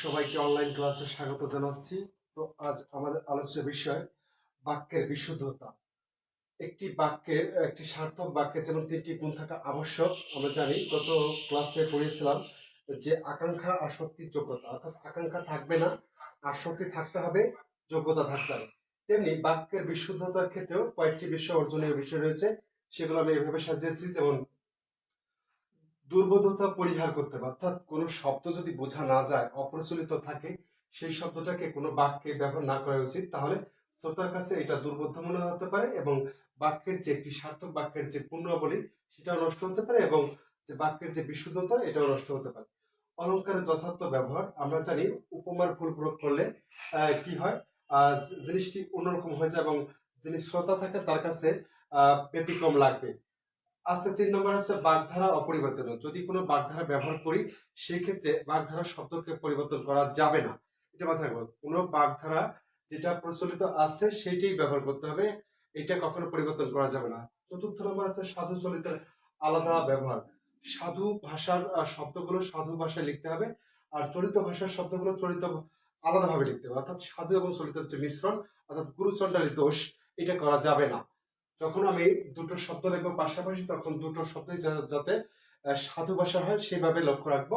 সবাইকে অনলাইন ক্লাসে স্বাগত জানাচ্ছি। তো আজ আমাদের আলোচ্য বিষয় বাক্যের বিশুদ্ধতা। একটি বাক্যের, একটি সার্থক বাক্যের যেমন তিনটি গুণ থাকা আবশ্যক, আমরা জানি, গত ক্লাসে পড়িয়েছিলাম যে আকাঙ্ক্ষা আর শক্তির যোগ্যতা। অর্থাৎ আকাঙ্ক্ষা থাকবে না, আর শক্তি থাকতে হবে, যোগ্যতা থাকতে হবে। তেমনি বাক্যের বিশুদ্ধতার ক্ষেত্রেও কয়েকটি বিষয় অর্জনীয় বিষয় রয়েছে, সেগুলো আমি এভাবে সাজিয়েছি, যেমন দুর্বোধতা পরিহার করতে হবে। অর্থাৎ কোনো শব্দ যদি বোঝা না যায়, অপ্রচলিত থাকে, সেই শব্দটাকে কোনো বাক্যে ব্যবহার না করা উচিত। তাহলে শ্রোতার কাছে এটা দুর্বোধ্য মনে হতে পারে এবং বাক্যের যে একটি সার্থক বাক্যের যে পূর্ণাবলী সেটাও নষ্ট হতে পারে এবং যে বাক্যের যে বিশুদ্ধতা, এটাও নষ্ট হতে পারে। অলঙ্কারের যথার্থ ব্যবহার, আমরা জানি উপমার ভুল প্রয়োগ করলে কি হয়? জিনিসটি অন্যরকম হয়ে যায় এবং যিনি শ্রোতা থাকে, তার কাছে ব্যতিক্রম লাগবে। আচ্ছা তিন নম্বর আছে বাগধারা অপরিবর্তন যদি কোনো বাগধারা ব্যবহার করি সেই ক্ষেত্রে বাগধারা শব্দকে পরিবর্তন করা যাবে না। এটা মাথায় রাখব। কোনো বাগধারা যেটা প্রচলিত আছে সেইটাই ব্যবহার করতে হবে। এটা কখনো পরিবর্তন করা যাবে না। চতুর্থ নম্বর আছে সাধু চলিতের আলাদা ব্যবহার। সাধু ভাষার শব্দগুলো সাধু ভাষায় লিখতে হবে। আর চলিত ভাষার শব্দগুলো চলিত আলাদাভাবে লিখতে হবে। অর্থাৎ সাধু এবং চলিতের যে মিশ্রণ, অর্থাৎ গুরুচণ্ডালী দোষ, এটা করা যাবে না। যখন আমি দুটো শব্দ লিখব পাশাপাশি, তখন দুটো শব্দই যাতে সাধু ভাষা হয় সেভাবে লক্ষ্য রাখব।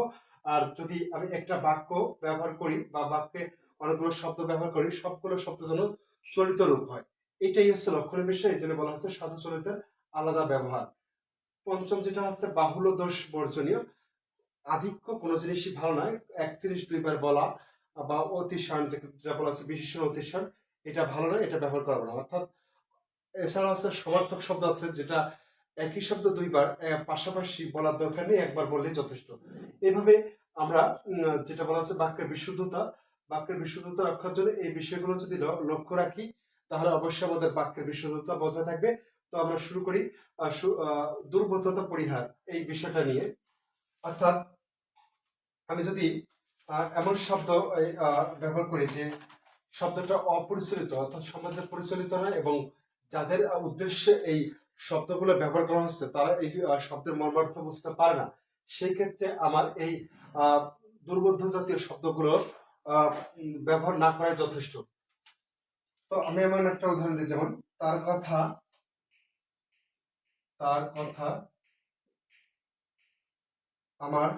আর যদি আমি একটা বাক্য ব্যবহার করি বা বাক্যে অনেকগুলো শব্দ ব্যবহার করি, সবগুলো শব্দ যেন চলিত রূপ হয়। এটাই হচ্ছে লক্ষণের বিষয়, এই জন্য বলা হচ্ছে সাধু চলিতের আলাদা ব্যবহার। পঞ্চম যেটা হচ্ছে বাহুল্য দোষ বর্জনীয়। আধিক্য কোনো জিনিসই ভালো নয়। এক জিনিস দুইবার বলা বা অতিশান, যেটা বলা হচ্ছে বিশেষণ অতিশান, এটা ভালো নয়, এটা ব্যবহার করব না। অর্থাৎ এছাড়া আছে সমার্থক শব্দ আছে, যেটা একই শব্দ দুইবার পাশাপাশি বলার দরকার নেই, একবার বললেই যথেষ্ট। এভাবে আমরা যেটা বলা হচ্ছে বাক্যের বিশুদ্ধতা বাক্যের বিশুদ্ধতা রক্ষার জন্য এই বিষয়গুলো যদি লক্ষ্য রাখি, তাহলে অবশ্যই আমাদের বাক্যের বিশুদ্ধতা বজায় থাকবে। তো আমরা শুরু করি দুর্বোধতা পরিহার, এই বিষয়টা নিয়ে। অর্থাৎ, আমি যদি এমন শব্দ ব্যবহার করি যে শব্দটা অপরিচলিত, অর্থাৎ সমাজে পরিচালিত নয় এবং যাদের উদ্দেশ্যে এই শব্দগুলো ব্যবহার করা হচ্ছে, তারা এই শব্দের মর্মার্থ বুঝতে পারে না। সেই ক্ষেত্রে আমার এই দুর্বোধ্য জাতীয় শব্দগুলো ব্যবহার না করাই যথেষ্ট। তো আমি এমন একটা উদাহরণ দিই, যেমন তার কথা তার কথা আমার,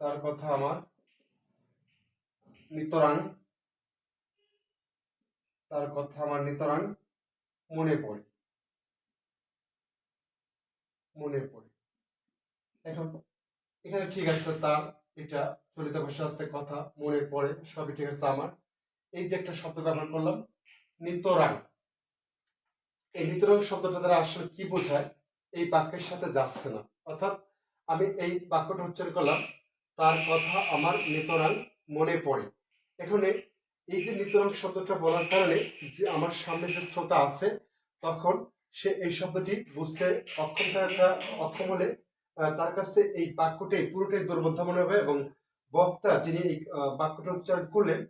তার কথা আমার, নিতরাং তার কথা আমার নিতরাং মনে পড়ে। মনে পড়ে। এখন এখানে ঠিক আছে তার এটা চলিত ভাষা আছে কথা, মনে পড়ে, সবই ঠিক আছে আমার। এই যে একটা শব্দ ব্যবহার করলাম, নিতরাং। এই নিতরাং শব্দটা দ্বারা আসলে কি বোঝায়? এই বাক্যের সাথে যাচ্ছে না। অর্থাৎ আমি এই বাক্যটা উচ্চারণ করলাম, তার কথা আমার নিতরাং মনে পড়ে। এখানে এই যে নিতরাং শব্দটা বলার কারণে যে আমার সামনে যে শ্রোতা আছে, তখন সে এই শব্দটি বুঝতে অক্ষম থাকা অক্ষম হলে তার কাছে এই বাক্যটাই পুরোটাই দুর্বোধ্য মনে হবে এবং বক্তা যিনি এই বাক্যটা উচ্চারণ করলেন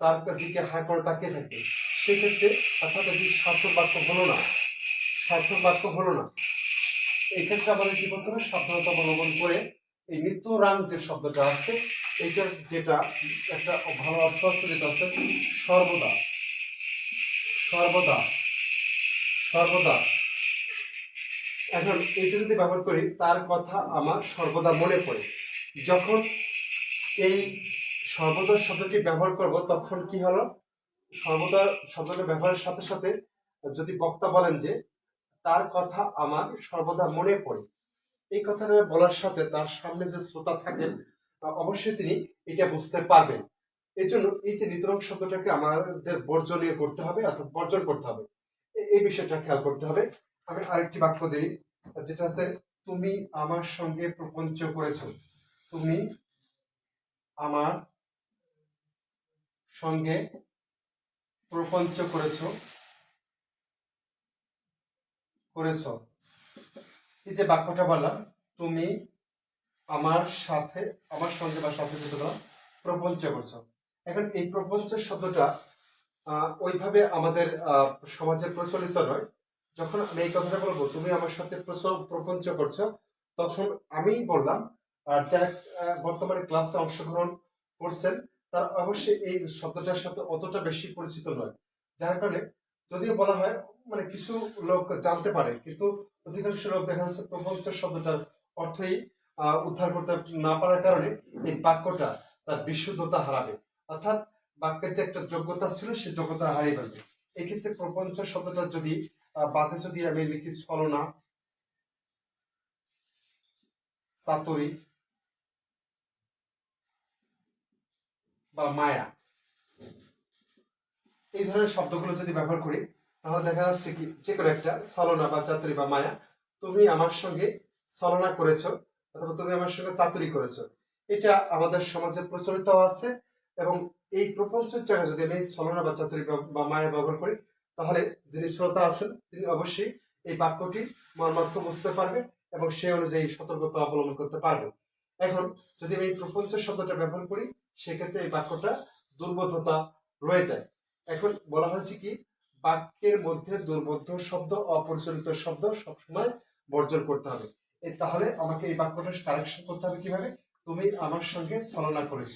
তার দিকে হাই করে তাকিয়ে থাকবে সেক্ষেত্রে অর্থাৎ এটি সার্থক বাক্য হলো না। সার্থক বাক্য হলো না। এক্ষেত্রে আমাদের করতে হবে? সাবধানতা অবলম্বন করে এই নিত্যরাং যে শব্দটা আছে এটা যেটা একটা ভালো অর্থ যেটা আছে সর্বদা। সর্বদা। সর্বদা। এখন এটা যদি ব্যবহার করি, তার কথা আমার সর্বদা মনে পড়ে। যখন এই সর্বদা শব্দটি ব্যবহার করব, তখন কি হলো? সর্বদা শব্দটা ব্যবহারের সাথে সাথে যদি বক্তা বলেন যে, তার কথা আমার সর্বদা মনে পড়ে। এই কথাটা বলার সাথে তার সামনে যে শ্রোতা থাকেন অবশ্যই তিনি এটা বুঝতে পারবেন। এই জন্য এই যে নিতরং শব্দটাকে আমাদের বর্জনীয় করতে হবে, অর্থাৎ বর্জন করতে হবে। এই বিষয়টা খেয়াল করতে হবে। আমি আরেকটি বাক্য দিই, যেটা আছে, তুমি আমার সঙ্গে প্রপঞ্চ করেছ। তুমি আমার সঙ্গে প্রপঞ্চ করেছ, করেছ। এই যে বাক্যটা বললাম, তুমি আমার সাথে আমার সঙ্গে বা সাথে যেটা বললাম, প্রপঞ্চ করছ। এখন এই প্রপঞ্চ শব্দটা ওইভাবে আমাদের সমাজে প্রচলিত নয়। যখন আমি এই কথাটা বলব তুমি আমার সাথে প্রপঞ্চ করছ তখন আমি বললাম আর যারা বর্তমানে ক্লাসে অংশগ্রহণ করছেন তারা অবশ্যই এই শব্দটার সাথে অতটা বেশি পরিচিত নয়। যার কারণে যদিও বলা হয় মানে কিছু লোক জানতে পারে কিন্তু অধিকাংশ লোক দেখা যাচ্ছে প্রপঞ্চ শব্দটার অর্থই উদ্ধার করতে না পারার কারণে এই বাক্যটা তার বিশুদ্ধতা হারাবে। অর্থাৎ বাক্যের যে একটা যোগ্যতা ছিল সেই যোগ্যতা হারিয়ে ফেলবে। এক্ষেত্রে প্রপঞ্চ শব্দটা যদি বাদে যদি আমি লিখি ছলনা, চাতুরি বা মায়া, এই ধরনের শব্দগুলো যদি ব্যবহার করি, তাহলে দেখা যাচ্ছে কি, যে কোনো একটা ছলনা বা চাতুরি বা মায়া, তুমি আমার সঙ্গে ছলনা করেছ অথবা তুমি আমার সঙ্গে চাতুরি করেছ। এটা আমাদের সমাজে প্রচলিত আছে এবং এই প্রপঞ্চের জায়গায় যদি আমি ছলনা বা চাতুরি বা- মায়া ব্যবহার করি, তাহলে যিনি শ্রোতা আছেন, তিনি অবশ্যই এই বাক্যটি মর্মার্থ বুঝতে পারবে এবং সেই অনুযায়ী সতর্কতা অবলম্বন করতে পারবে। এখন যদি আমি এই প্রপঞ্চ শব্দটা ব্যবহার করি, সেক্ষেত্রে এই বাক্যটা দুর্বোধতা রয়ে যায়। এখন বলা হয়েছে কি, বাক্যের মধ্যে দুর্বোধ্য শব্দ, অপরিচালিত শব্দ সবসময় বর্জন করতে হবে। তাহলে আমাকে এই বাক্যটা কারেকশন করতে হবে কীভাবে? তুমি আমার সঙ্গে ছলনা করেছ।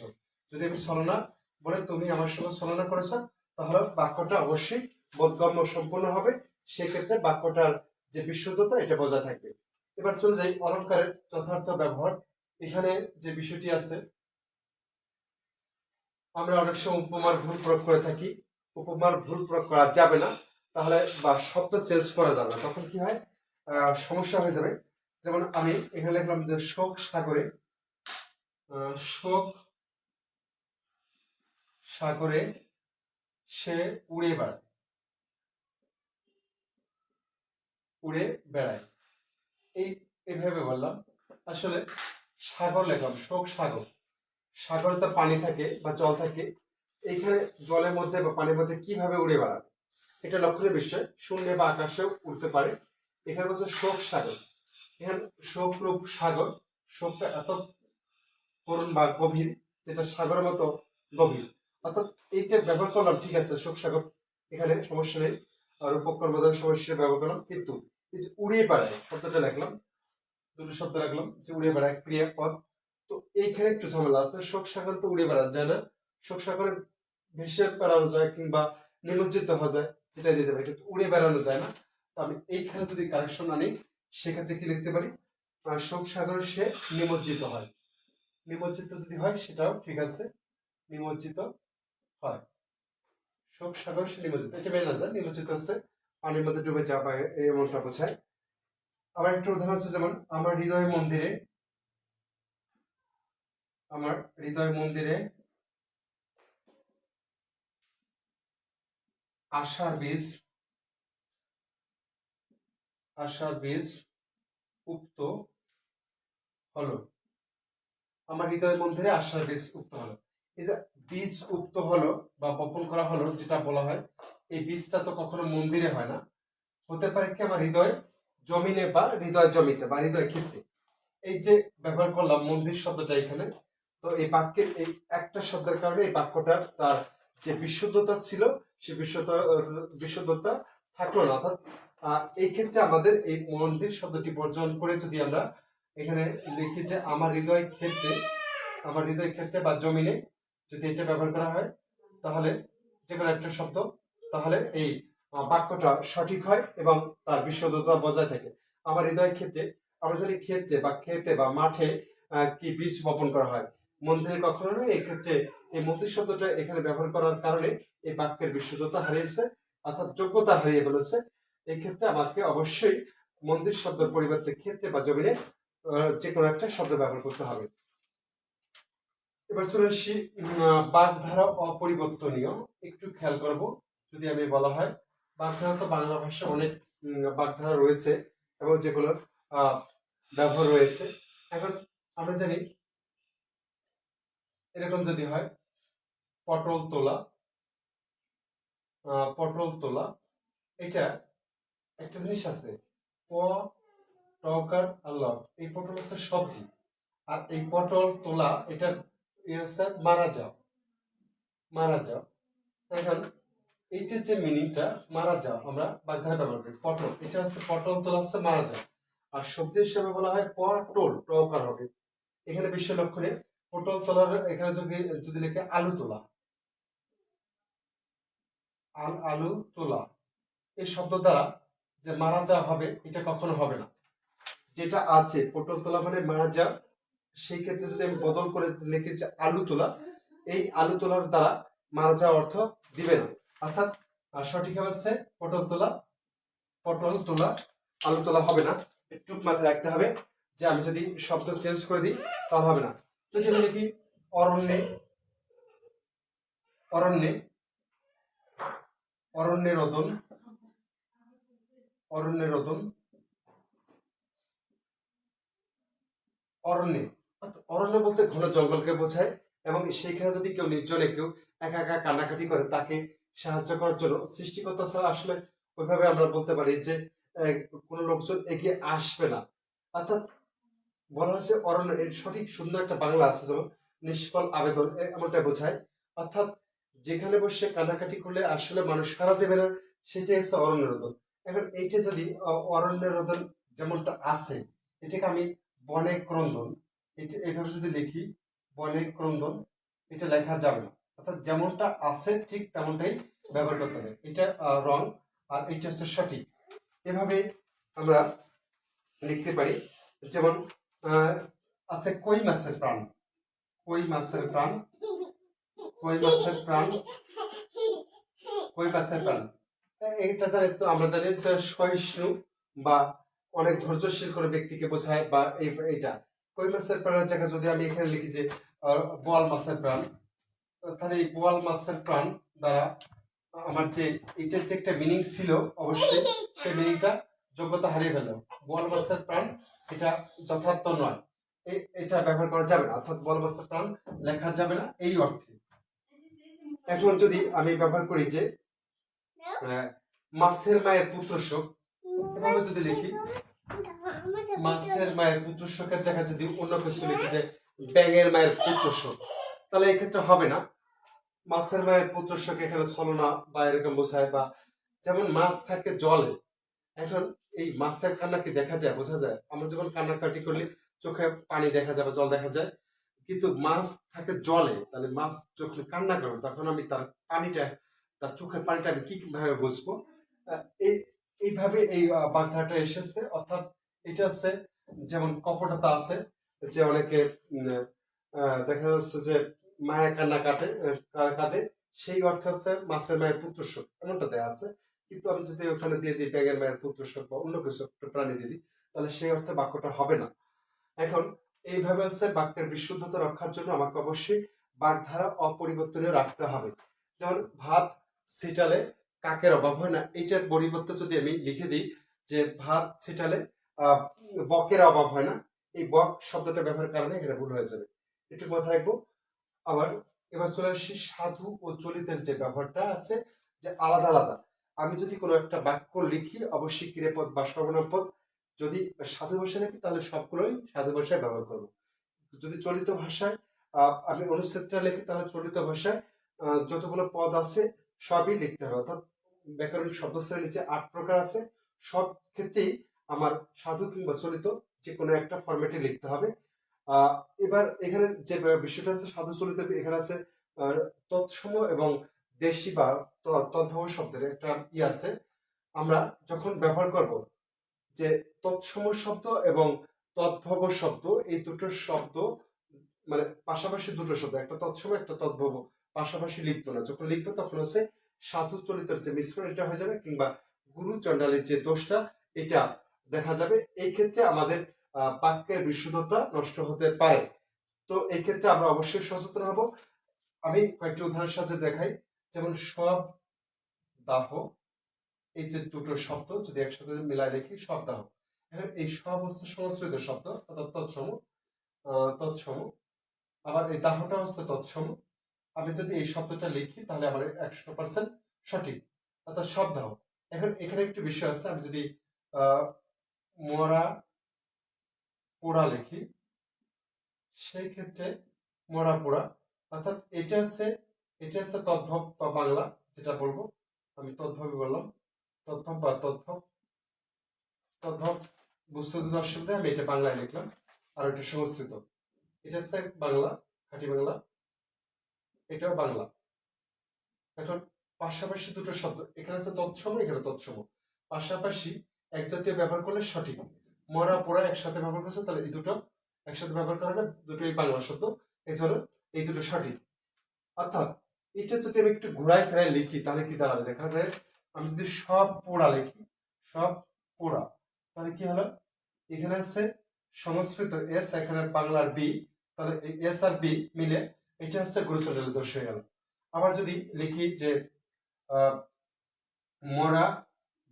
যদি আমি ছলনা বলে তুমি আমার সঙ্গে ছলনা করেছ, তাহলে বাক্যটা অবশ্যই বোধগম্য সম্পূর্ণ হবে। সেক্ষেত্রে বাক্যটার যে বিশুদ্ধতা, এটা বজায় থাকবে। এবার চলে যাই অলঙ্কারের যথার্থ ব্যবহার। এখানে যে বিষয়টি আছে, আমরা অনেক সময় উপমার ভুল প্রয়োগ করে থাকি। উপমার ভুল প্রয়োগ করা যাবে না। তাহলে বা শব্দ চেঞ্জ করা যাবে তখন কি হয়? সমস্যা হয়ে যাবে। যেমন আমি এখানে লিখলাম যে শোক সাগরে শোক সাগরে সে উড়ে বেড়ায়। উড়ে বেড়ায়। এই এইভাবে বললাম। আসলে সাগর লিখলাম, শোক সাগর। সাগরে তো পানি থাকে বা জল থাকে। এইখানে জলের মধ্যে বা পানির মধ্যে কীভাবে উড়ে বেড়াবে এটা লক্ষণীয় বিষয়। শূন্যে বা আকাশেও উঠতে পারে। এখানে বলছে শোক সাগর। এখানে শোক রূপ সাগর। শোকটা এত করুণ বা গভীর, যেটা সাগরের মতো গভীর। অর্থাৎ এইটা ব্যবহার করলাম, ঠিক আছে শোক সাগর, এখানে সমস্যা নেই। আর উপকর্মদার সমস্যা ব্যবহার করলাম, কিন্তু এই যে উড়িয়ে বেড়ায়, শব্দটা লিখলাম দুটো শব্দ রাখলাম, যে উড়িয়ে বেড়ায়, ক্রিয়াপদ। তো এইখানে একটু ঝামেলা আছে শোক সাগর তো উড়ে বেড়ানো যায় না। শোক সাগরে ভেসে বেড়ানো যায় কিংবা নিমজ্জিত হওয়া যায় যেটা দিতে পারি কিন্তু উড়ে বেড়ানো যায় না। তো আমি এইখানে যদি কারেকশন আনি সেক্ষেত্রে কি লিখতে পারি? শোক সাগরে সে নিমজ্জিত হয়। নিমজ্জিত যদি হয়, সেটাও ঠিক আছে। নিমজ্জিত হয়। শোক সাগর সে নিমজ্জিত এটা মেনে যায় নিমজ্জিত হচ্ছে। পানির মধ্যে ডুবে যাওয়া এমনটা বোঝায়। আবার একটা উদাহরণ আছে, যেমন আমার হৃদয় মন্দিরে আমার হৃদয় মন্দিরে আশার বীজ আশার বীজ উক্ত হলো। আমার হৃদয় মন্দিরে আশার বীজ উক্ত হলো। এই যে বীজ উক্ত হলো বা বপন করা হলো, যেটা বলা হয়, এই বীজটা তো কখনো মন্দিরে হয় না। হতে পারে কি আমার হৃদয় জমিনে বা হৃদয় জমিতে বা হৃদয় ক্ষেত্রে? এই যে ব্যবহার করলাম মন্দির শব্দটা এখানে, তো এই বাক্যের এই একটা শব্দের কারণে এই বাক্যটার তার যে বিশুদ্ধতা ছিল, সে বিশুদ্ধ বিশুদ্ধতা থাকল না। অর্থাৎ এই ক্ষেত্রে আমাদের এই মন্দির শব্দটি বর্জন করে যদি আমরা এখানে লিখি যে আমার হৃদয় ক্ষেত্রে, আমার হৃদয় ক্ষেত্রে বা জমিনে যদি এটা ব্যবহার করা হয়, তাহলে যে কোনো একটা শব্দ, তাহলে এই বাক্যটা সঠিক হয় এবং তার বিশুদ্ধতা বজায় থাকে। আমার হৃদয় ক্ষেত্রে, আমরা জানি ক্ষেত্রে বা খেতে বা মাঠে কি বীজ বপন করা হয়। মন্দিরে কখনো নয় এই ক্ষেত্রে এই মন্দির শব্দটা এখানে ব্যবহার করার কারণে এই বাক্যের বিশুদ্ধতা হারিয়েছে, অর্থাৎ যোগ্যতা হারিয়ে ফেলেছে। এই ক্ষেত্রে আমাকে অবশ্যই মন্দির শব্দের পরিবর্তে ক্ষেত্রে বা জমিনে যে কোনো একটা শব্দ ব্যবহার করতে হবে। এবার চলে আসি বাগধারা অপরিবর্তনীয়। একটু খেয়াল করব, যদি আমি বলা হয়। বাগধারা তো বাংলা ভাষায় অনেক বাগধারা রয়েছে এবং যেগুলোর ব্যবহার রয়েছে। এখন আমরা জানি, এরকম যদি হয়, পটল তোলা পটল তোলা, এটা একটা জিনিস আছে। প টকার আল্লাহ। এই পটল হচ্ছে সবজি। আর এই পটল তোলা, এটা হচ্ছে মারা যাও মারা যাও এখন এইটার যে মিনিংটা মারা যাও আমরা বাগধারা ব্যবহার করি। পটল, এটা হচ্ছে পটল তোলা হচ্ছে মারা যাও আর সবজি হিসেবে বলা হয় পটল টকার হবে। এখানে বিশ্ব লক্ষণে পটল তোলার, এখানে যদি যদি লিখে আলু তোলা। আলু তোলা। এই শব্দ দ্বারা যে মারা যাওয়া হবে, এটা কখনো হবে না। যেটা আছে, পটল তোলা মানে মারা যাওয়া, সেই ক্ষেত্রে যদি আমি বদল করে লিখি যে আলু তোলা, এই আলু তোলার দ্বারা মারা যাওয়া অর্থ দিবে না। অর্থাৎ সঠিক হচ্ছে পটল তোলা পটল তোলা, আলু তোলা হবে না। একটু মাথায় রাখতে হবে যে আমি যদি শব্দ চেঞ্জ করে দিই, তাহলে হবে না। যদি আমি লিখি, অরণ্যে অরণ্যে অরণ্যে রোদন অরণ্যে রোদন অরণ্যে অরণ্য বলতে ঘন জঙ্গলকে বোঝায় এবং সেইখানে যদি কেউ নির্জনে কেউ একা একা কান্নাকাটি করে, তাকে সাহায্য করার জন্য সৃষ্টিকর্তা ছাড়া আসলে ওইভাবে আমরা বলতে পারি যে কোনো লোকজন এগিয়ে আসবে না। অর্থাৎ বলা হচ্ছে অরণ্য, এর সঠিক সুন্দর একটা বাংলা আছে যেমন, নিষ্ফল আবেদন এমনটা বোঝায়। অর্থাৎ যেখানে বসে কান্নাকাটি করলে আসলে মানুষ সারা দেবে না, সেটাই হচ্ছে অরণ্য রোদন এখন এইটা যদি অরণ্য রোদন যেমনটা আছে, এটাকে আমি বনে ক্রন্দন, এটা এইভাবে যদি লিখি, বনে ক্রন্দন, এটা লেখা যাবে না। অর্থাৎ যেমনটা আছে, ঠিক তেমনটাই ব্যবহার করতে হবে। এটা রং, আর এটা হচ্ছে সঠিক। এভাবে আমরা লিখতে পারি, যেমন আছে কই মাছের প্রাণ? কই মাছের প্রাণ? কই মাছের প্রাণ? কই মাছের প্রাণ? এটা জানি তো আমরা জানি সহিষ্ণু বা অনেক ধৈর্যশীল কোনো ব্যক্তিকে বোঝায় বা এইটা। কই মাছের প্রাণের জায়গায় যদি আমি এখানে লিখি যে বোয়াল মাছের প্রাণ। তাহলে এই বোয়াল মাছের প্রাণ দ্বারা আমার যে, এটার যে একটা মিনিং ছিল অবশ্যই, সেই মিনিংটা যোগ্যতা হারিয়ে ফেলল। বোয়াল মাছের প্রাণ এটা যথার্থ নয়। এটা ব্যবহার করা যাবে না। অর্থাৎ বোয়াল মাছের প্রাণ লেখা যাবে না এই অর্থে। এখন যদি আমি ব্যবহার করি যে মাছের মায়ের পুত্র শোক। এভাবে যদি লিখি মাছের মায়ের পুত্র শোকের জায়গায় যদি অন্য কিছু লিখি যে ব্যাঙের মায়ের পুত্র শোক তাহলে এক্ষেত্রে হবে না। মাছের মায়ের পুত্র শোক এখানে ছলনা বা এরকম বোঝায় বা যেমন মাছ থাকে জলে এখন এই মাছের কান্না কি দেখা যায় বোঝা যায়? আমরা যখন কান্নাকাটি করলে চোখে পানি দেখা যায় বা জল দেখা যায় কিন্তু মাছ থাকে জলে তাহলে মাছ যখন কান্না করবে তখন আমি তার পানিটা তার চোখের পানিটা আমি কি ভাবে বুঝব? এই, এইভাবে এই বাগধারাটা এসেছে। অর্থাৎ এটা হচ্ছে যেমন কপটতা আছে, যে অনেকে দেখা যাচ্ছে যে মায়ের কান্না কাটে কাঁদে। সেই অর্থে হচ্ছে মাছের মায়ের পুত্র শোক এমনটা দেয়া আছে। কিন্তু আমি যদি ওখানে দিয়ে দিই ব্যাঙের মায়ের পুত্র শোক বা অন্য কিছু প্রাণী দিয়ে দিই, তাহলে সেই অর্থে বাক্যটা হবে না। এখন, এইভাবে হচ্ছে বাক্যের বিশুদ্ধতা রক্ষার জন্য আমাকে অবশ্যই বাগধারা অপরিবর্তনীয় রাখতে হবে। যেমন ভাত ছিটালে কাকের অভাব হয় না। এইটার পরিবর্তে যদি আমি লিখে দিই যে ভাত ছিটালে বকের অভাব হয় না। এই বক শব্দটা ব্যবহারের কারণে এখানে ভুল হয়ে যাবে। একটু মাথায় রাখব। আবার এবার চলে আসি সাধু ও চলিতের যে ব্যবহারটা আছে, যে আলাদা আলাদা। আমি যদি কোনো একটা বাক্য লিখি, অবশ্যই ক্রিয়াপদ বা সর্বনাম পদ যদি সাধু ভাষায় লিখি, তাহলে সবগুলোই সাধু ভাষায় ব্যবহার করব। যদি চলিত ভাষায় আমি অনুচ্ছেদটা লিখি, তাহলে চলিত ভাষায় যতগুলো পদ আছে সবই লিখতে হবে। অর্থাৎ ব্যাকরণ শব্দশ্রেণীর নিচে আট প্রকার আছে, সব ক্ষেত্রেই আমার সাধু কিংবা চলিত যে কোনো একটা ফরম্যাটে লিখতে হবে। এবার এখানে যে বিষয়টা আছে, সাধু চলিত, এখানে আছে তৎসম এবং দেশি বা তদ্ভব শব্দের একটা ই আছে। আমরা যখন ব্যবহার করব যে তৎসম শব্দ এবং তদ্ভব শব্দ, এই দুটো শব্দ মানে পাশাপাশি দুটো শব্দ, একটা তৎসম, একটা তদ্ভব পাশাপাশি লিখত না। যখন লিখতো তখন হচ্ছে সাধু চলিতের যে মিশ্রণ এটা হয়ে যাবে কিংবা গুরু চণ্ডালের যে দোষটা, এটা দেখা যাবে। এই ক্ষেত্রে আমাদের বাক্যের বিশুদ্ধতা নষ্ট হতে পারে। তো এই ক্ষেত্রে আমরা অবশ্যই সচেতন হব। আমি কয়েকটি উদাহরণের সাথে দেখাই। যেমন সব দাহ, এই যে দুটো শব্দ, যদি একসাথে মিলাই লিখি, সব দাহ। এখন এই সব হচ্ছে সংস্কৃত শব্দ, অর্থাৎ তৎসম তৎসম আবার এই দাহটা হচ্ছে তৎসম আমি যদি এই শব্দটা লিখি, তাহলে আমার একশো পার্সেন্ট সঠিক। অর্থাৎ শব্দ। এখন এখানে একটু বিষয় আছে, আমি যদি মরা, পোড়া লিখি, সেই ক্ষেত্রে মরা পোড়া, অর্থাৎ এটা হচ্ছে এটা হচ্ছে তদ্ভব বা বাংলা, যেটা বলব। আমি তদ্ভবই বললাম। তদ্ভব বা তদ্ভব তদ্ভব বুঝতে যদি অসুবিধা আমি এটা বাংলায় লিখলাম, আর এটা সংস্কৃত। এটা হচ্ছে বাংলা, খাঁটি বাংলা। এটাও বাংলা। এখন পাশাপাশি দুটো শব্দ, এখানে আছে তৎসম, এখানে তৎসম। পাশাপাশি এক জাতীয় ব্যবহার করলে সঠিক। মরা পোড়া একসাথে ব্যবহার করছে, তাহলে এই দুটো একসাথে ব্যবহার করা না দুটোই বাংলা শব্দ। এই জন্য এই দুটো সঠিক। অর্থাৎ এটা যদি আমি একটু ঘোরায় ফেরায় লিখি, তাহলে কি দাঁড়াবে? দেখা যায় আমি যদি সব পোড়া লিখি, সব পোড়া, তাহলে কি হলো? এখানে আছে সংস্কৃত এস এখানে বাংলার বি তাহলে এস আর বি মিলে এটা হচ্ছে গুরুচন্ডালের দোষ হয়ে গেল আবার যদি লিখি যে মরা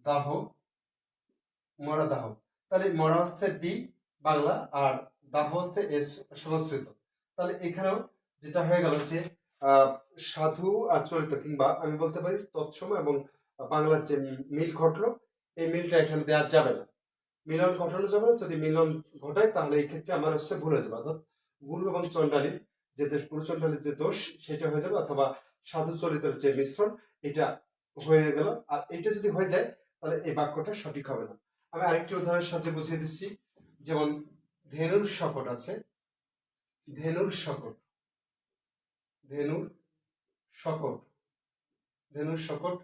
দাহ মরা দাহ। তাহলে মরা হচ্ছে বি বাংলা আর দাহ হচ্ছে এস সংস্কৃত। তাহলে এখানেও যেটা হয়ে গেল যে সাধু আর চরিত কিংবা আমি বলতে পারি তৎসম এবং বাংলার যে মিল ঘটলো, এই মিলটা এখানে দেওয়া যাবে না। মিলন ঘটানো যাবে না। যদি মিলন ঘটায় তাহলে এই ক্ষেত্রে আমার হচ্ছে ভুল যাবে অর্থাৎ গুরু এবং চণ্ডালীর যে দোষ গুরু চণ্ডালীর যে দোষ, সেটা হয়ে যাবে অথবা সাধু চরিতের যে মিশ্রণ, এটা হয়ে গেল। আর এটা যদি হয়ে যায়, তাহলে এই বাক্যটা সঠিক হবে না। আমি আরেকটি উদাহরণের সাথে বুঝিয়ে দিচ্ছি। যেমন, ধেনুর শকট আছে। ধেনুর শকট ধেনুর শকট ধেনুর শকট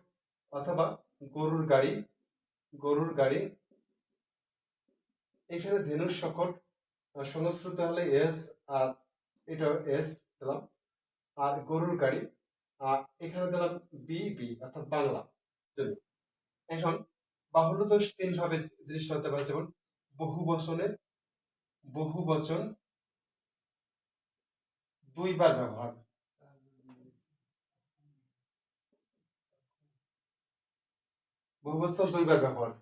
অথবা গরুর গাড়ি। গরুর গাড়ি। এখানে ধেনুর শকট সংস্কৃত হলে এস আর এটা এস দিলাম, আর গরুর গাড়ি, আর এখানে দিলাম বি বি অর্থাৎ বাংলা। এখন দোষ তিন ভাবে হতে পারে, যেমন বহু বচনের, বহু বচন দুইবার ব্যবহার। বহুবচন দুইবার ব্যবহার।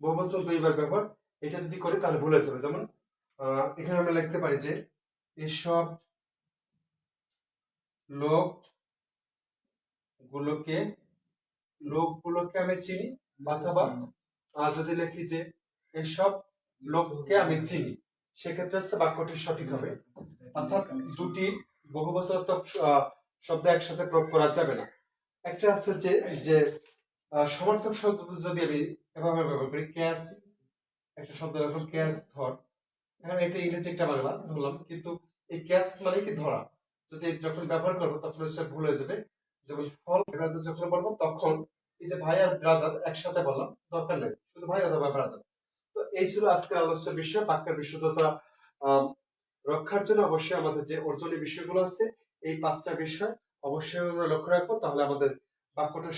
বহুবচন দুইবার ব্যবহার, এটা যদি করি তাহলে ভুল যাবে। যেমন এখানে আমরা লিখতে পারি যে এসব লোক গুলোকে, লোকগুলোকে আমি চিনি, অথবা যদি লিখি যে এসব লোককে আমি চিনি, সেক্ষেত্রে হচ্ছে বাক্যটি সঠিক হবে। অর্থাৎ দুটি বহু বছর শব্দ একসাথে প্রয়োগ করা যাবে না। একটা আছে যে যে সমার্থক শব্দ যদি আমি এভাবে ব্যবহার করি ক্যাশ একটা শব্দ রাখলাম ক্যাশ ধর এখানে এটা ইংরেজি একটা বাংলা, ধরলাম। কিন্তু এই ক্যাশ মানে কি ধরা? যদি যখন ব্যবহার করব, তখন হচ্ছে ভুল হয়ে যাবে। যেমন ফল, ব্রাদার যখন বলব, তখন এই যে ভাই আর ব্রাদার একসাথে বললাম, দরকার নেই। শুধু ভাই অথবা ব্রাদার। তো এই ছিল আজকের আলোচ্য বিষয় বাক্যের বিশুদ্ধতা রক্ষার জন্য অবশ্যই আমাদের যে অর্জনীয় বিষয়গুলো আছে, এই পাঁচটা বিষয় অবশ্যই আমরা লক্ষ্য রাখব। তাহলে আমাদের বাক্যটা